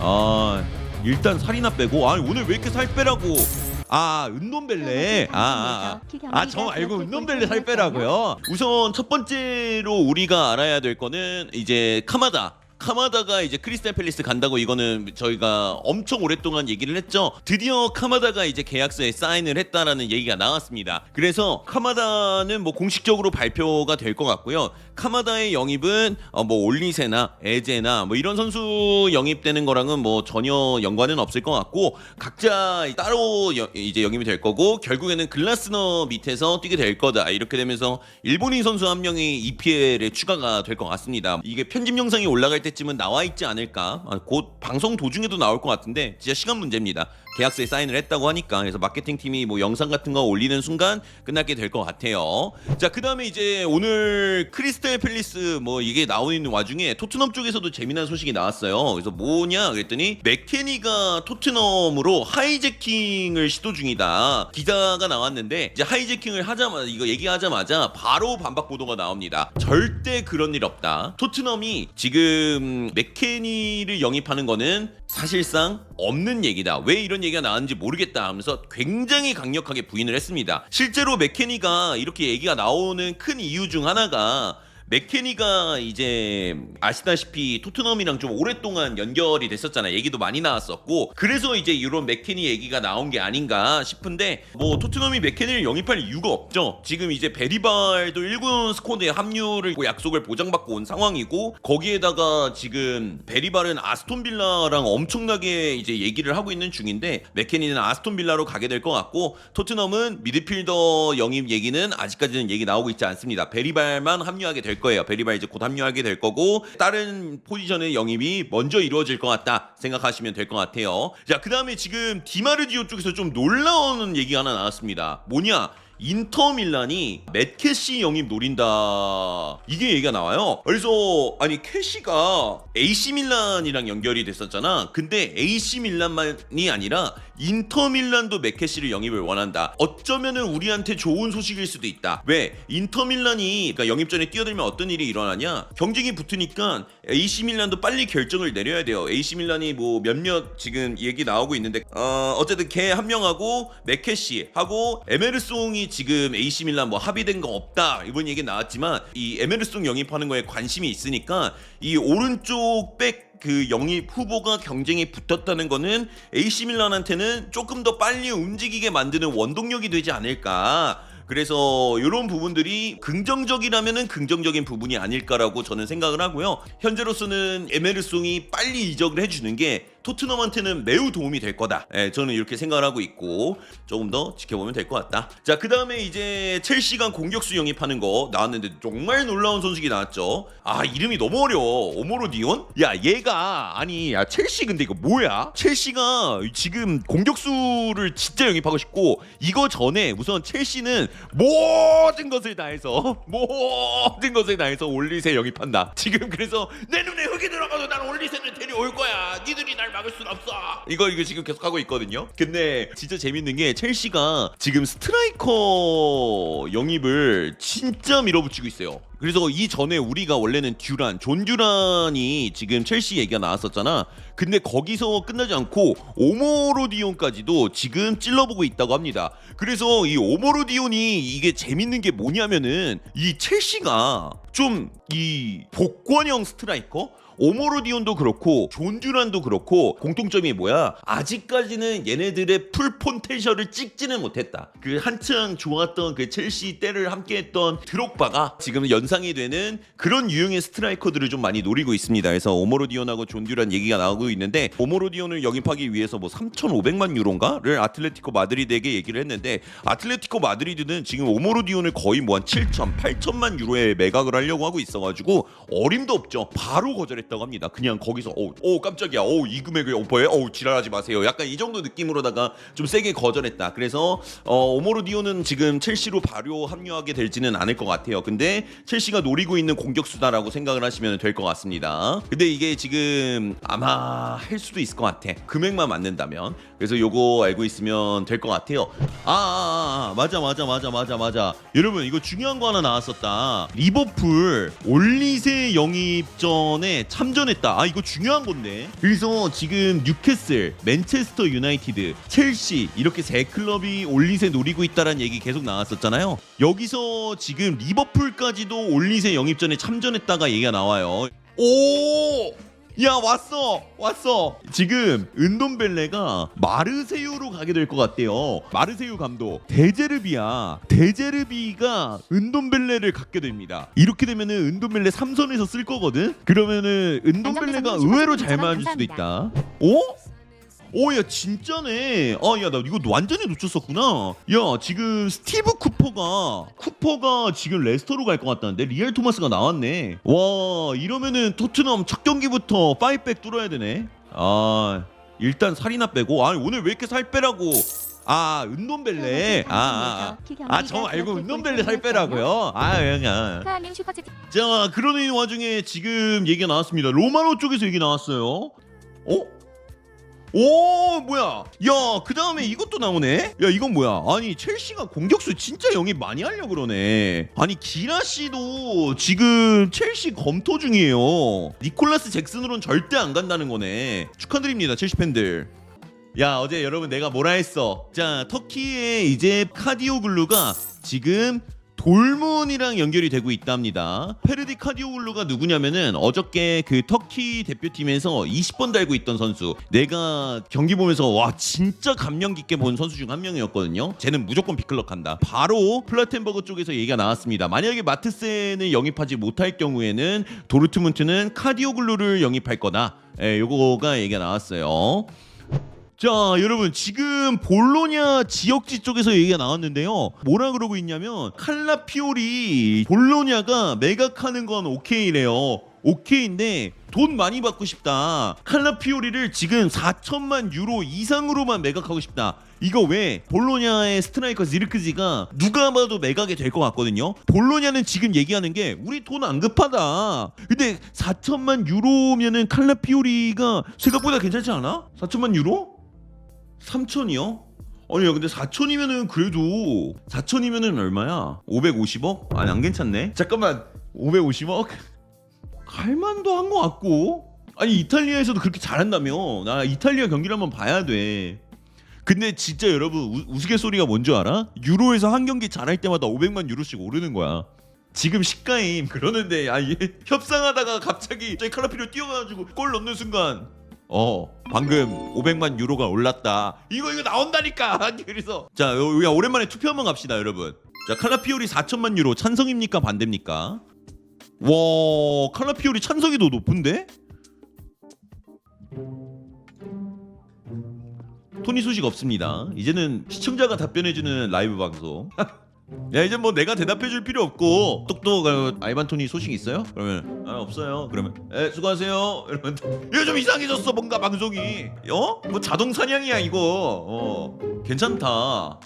아 일단 살이나 빼고. 아 오늘 왜 이렇게 살 빼라고? 아 은놈벨레. 아아아저 말고 은놈벨레 살 빼라고요? 우선 첫 번째로 우리가 알아야 될 거는 이제 카마다 카마다가 이제 크리스탈 팰리스 간다고 이거는 저희가 엄청 오랫동안 얘기를 했죠. 드디어 카마다가 이제 계약서에 사인을 했다라는 얘기가 나왔습니다. 그래서 카마다는 뭐 공식적으로 발표가 될 것 같고요. 카마다의 영입은 어, 뭐 올리세나 에제나 뭐 이런 선수 영입되는 거랑은 뭐 전혀 연관은 없을 것 같고 각자 따로 여- 이제 영입이 될 거고 결국에는 글라스너 밑에서 뛰게 될 거다 이렇게 되면서 일본인 선수 한 명이 EPL에 추가가 될 것 같습니다. 이게 편집 영상이 올라갈 때 쯤은 나와 있지 않을까 아, 곧 방송 도중에도 나올 것 같은데 진짜 시간 문제입니다. 계약서에 사인을 했다고 하니까 그래서 마케팅 팀이 뭐 영상 같은 거 올리는 순간 끝나게 될 것 같아요. 자, 그다음에 이제 오늘 크리스탈 팰리스 뭐 이게 나오는 와중에 토트넘 쪽에서도 재미난 소식이 나왔어요. 그래서 뭐냐 그랬더니 맥케니가 토트넘으로 하이제킹을 시도 중이다. 기사가 나왔는데 이제 하이제킹을 하자마자 이거 얘기하자마자 바로 반박 보도가 나옵니다. 절대 그런 일 없다. 토트넘이 지금 맥케니를 영입하는 거는 사실상 없는 얘기다. 왜 이런 얘기가 나왔는지 모르겠다 하면서 굉장히 강력하게 부인을 했습니다. 실제로 맥케니가 이렇게 얘기가 나오는 큰 이유 중 하나가 맥케니가 이제 아시다시피 토트넘이랑 좀 오랫동안 연결이 됐었잖아요. 얘기도 많이 나왔었고 그래서 이제 이런 맥케니 얘기가 나온 게 아닌가 싶은데 뭐 토트넘이 맥케니를 영입할 이유가 없죠. 지금 이제 베리발도 1군 스쿼드에 합류를 약속을 보장받고 온 상황이고 거기에다가 지금 베리발은 아스톤 빌라랑 엄청나게 이제 얘기를 하고 있는 중인데 맥케니는 아스톤 빌라로 가게 될 것 같고 토트넘은 미드필더 영입 얘기는 아직까지는 얘기 나오고 있지 않습니다. 베리발만 합류하게 될 거예요. 베리발 이제 곧 합류하게 될 거고 다른 포지션의 영입이 먼저 이루어질 것 같다 생각하시면 될 것 같아요. 자, 그다음에 지금 디마르디오 쪽에서 좀 놀라운 얘기가 하나 나왔습니다. 뭐냐? 인터 밀란이 맷 캐시 영입 노린다 이게 얘기가 나와요. 그래서 아니 캐시가 AC 밀란이랑 연결이 됐었잖아. 근데 AC 밀란만이 아니라 인터 밀란도 맥캐시를 영입을 원한다. 어쩌면은 우리한테 좋은 소식일 수도 있다. 왜? 인터 밀란이 그러니까 영입 전에 뛰어들면 어떤 일이 일어나냐? 경쟁이 붙으니까 AC 밀란도 빨리 결정을 내려야 돼요. AC 밀란이 뭐 몇몇 지금 얘기 나오고 있는데 어 어쨌든 걔 한 명하고 맥캐시 하고 에메르송이 지금 AC 밀란 뭐 합의된 거 없다 이번 얘기 나왔지만 이 에메르송 영입하는 거에 관심이 있으니까 이 오른쪽 백 그 영입 후보가 경쟁에 붙었다는 거는 AC 밀란한테는 조금 더 빨리 움직이게 만드는 원동력이 되지 않을까. 그래서 이런 부분들이 긍정적이라면은 긍정적인 부분이 아닐까라고 저는 생각을 하고요. 현재로서는 에메르송이 빨리 이적을 해주는 게 토트넘한테는 매우 도움이 될 거다. 예, 저는 이렇게 생각을 하고 있고 조금 더 지켜보면 될 것 같다. 자, 그 다음에 이제 첼시가 공격수 영입하는 거 나왔는데 정말 놀라운 소식이 나왔죠. 아, 이름이 너무 어려워. 오모로 디온? 야, 얘가 아니, 야, 첼시 근데 이거 뭐야? 첼시가 지금 공격수를 진짜 영입하고 싶고 이거 전에 우선 첼시는 모든 것을 다해서 모든 것을 다해서 올리세 영입한다. 지금 그래서 내 눈에 흙이 들어가도 난 올리세를 데려올 거야. 니들이 날 막을 순 없어. 이거 이거 지금 계속 하고 있거든요. 근데 진짜 재밌는 게 첼시가 지금 스트라이커 영입을 진짜 밀어붙이고 있어요. 그래서 이 전에 우리가 원래는 듀란, 존 듀란이 지금 첼시 얘기가 나왔었잖아. 근데 거기서 끝나지 않고 오모로디온까지도 지금 찔러보고 있다고 합니다. 그래서 이 오모로디온이 이게 재밌는 게 뭐냐면은 이 첼시가 좀 이 복권형 스트라이커 오모로디온도 그렇고 존듀란도 그렇고 공통점이 뭐야? 아직까지는 얘네들의 풀 폰텐셜을 찍지는 못했다. 그 한창 좋았던 그 첼시 때를 함께했던 드록바가 지금 연상이 되는 그런 유형의 스트라이커들을 좀 많이 노리고 있습니다. 그래서 오모로디온하고 존듀란 얘기가 나오고 있는데 오모로디온을 영입하기 위해서 뭐 3,500만 유로인가를 아틀레티코 마드리드에게 얘기를 했는데 아틀레티코 마드리드는 지금 오모로디온을 거의 뭐 한 7천, 8천만 유로에 매각을 하려고 하고 있어가지고 어림도 없죠. 바로 거절했 다고 합니다. 그냥 거기서 오, 오 깜짝이야. 오 이 금액을 오퍼해? 오 지랄하지 마세요. 약간 이 정도 느낌으로다가 좀 세게 거절했다. 그래서 어, 오모로디오는 지금 첼시로 바로 합류하게 될지는 않을 것 같아요. 근데 첼시가 노리고 있는 공격수다라고 생각을 하시면 될 것 같습니다. 근데 이게 지금 아마 할 수도 있을 것 같아. 금액만 맞는다면. 그래서 요거 알고 있으면 될 것 같아요. 아, 아, 아, 아, 맞아, 맞아, 맞아, 맞아, 맞아. 여러분 이거 중요한 거 하나 나왔었다. 리버풀 올리세 영입 전에 참전했다. 아 이거 중요한 건데. 그래서 지금 뉴캐슬, 맨체스터 유나이티드, 첼시 이렇게 세 클럽이 올릿에 노리고 있다라는 얘기 계속 나왔었잖아요. 여기서 지금 리버풀까지도 올릿에 영입전에 참전했다가 얘기가 나와요. 오! 야 왔어 왔어. 지금 은돈벨레가 마르세유로 가게 될 것 같대요. 마르세유 감독 데제르비야 데제르비가 은돈벨레를 갖게 됩니다. 이렇게 되면은 은돈벨레 3선에서 쓸 거거든? 그러면은 은돈벨레가 의외로 잘 맞을 수도 있다. 오? 오야 진짜네. 아 야 나 이거 완전히 놓쳤었구나. 야 지금 스티브 쿠퍼가 쿠퍼가 지금 레스터로 갈 것 같다는데 리얼 토마스가 나왔네. 와 이러면은 토트넘 첫 경기부터 파이백 뚫어야 되네. 아 일단 살이나 빼고. 아 오늘 왜 이렇게 살 빼라고. 아 은돈벨레. 아아아저 알고 은돈벨레 살 빼라고요? 아 그냥 카님 슈퍼챗 자 그러는 와중에 지금 얘기가 나왔습니다. 로마노 쪽에서 얘기 나왔어요. 어? 오 뭐야? 야 그 다음에 이것도 나오네? 야 이건 뭐야? 아니 첼시가 공격수 진짜 영입 많이 하려 그러네. 아니 기라 씨도 지금 첼시 검토 중이에요. 니콜라스 잭슨으로는 절대 안 간다는 거네. 축하드립니다 첼시 팬들. 야 어제 여러분 내가 뭐라 했어? 자 터키의 이제 카디오글루가 지금 돌문이랑 연결이 되고 있답니다. 페르디 카디오글루가 누구냐면은 어저께 그 터키 대표팀에서 20번 달고 있던 선수. 내가 경기 보면서 와 진짜 감명 깊게 본 선수 중 한 명이었거든요. 쟤는 무조건 빅클럽 간다. 바로 플라텐버그 쪽에서 얘기가 나왔습니다. 만약에 마트센을 영입하지 못할 경우에는 도르트문트는 카디오글루를 영입할 거다. 예, 요거가 얘기가 나왔어요. 자 여러분 지금 볼로냐 지역지 쪽에서 얘기가 나왔는데요. 뭐라 그러고 있냐면 칼라피오리 볼로냐가 매각하는 건 오케이래요. 오케이인데 돈 많이 받고 싶다. 칼라피오리를 지금 4천만 유로 이상으로만 매각하고 싶다. 이거 왜 볼로냐의 스트라이커 지르크지가 누가 봐도 매각이 될 것 같거든요. 볼로냐는 지금 얘기하는 게 우리 돈 안 급하다. 근데 4천만 유로면은 칼라피오리가 생각보다 괜찮지 않아? 4천만 유로? 3천이요? 아니 야 근데 4천이면은 그래도 4천이면은 얼마야? 550억? 아니 안 괜찮네 잠깐만 550억? 갈만도 한 것 같고 아니 이탈리아에서도 그렇게 잘한다며 나 이탈리아 경기를 한번 봐야 돼 근데 진짜 여러분 우, 우스갯소리가 뭔지 알아? 유로에서 한 경기 잘할 때마다 500만 유로씩 오르는 거야 지금 시가임 그러는데 아얘 협상하다가 갑자기 저기 칼라피로 뛰어가지고 골 넣는 순간 어 방금 500만 유로가 올랐다. 이거 이거 나온다니까. 그래서. 자 요- 야 오랜만에 투표 한번 갑시다 여러분. 자 칼라피오리 4천만 유로 찬성입니까 반대입니까? 와 칼라피오리 찬성이 더 높은데? 토니 소식 없습니다. 이제는 시청자가 답변해주는 라이브 방송 야 이제 뭐 내가 대답해줄 필요 없고 똑똑 어, 아이반 토니 소식 있어요? 그러면 아 없어요. 그러면 에 수고하세요. 이러면 이거 좀 이상해졌어 뭔가 방송이 어? 뭐 자동 사냥이야 이거 어 괜찮다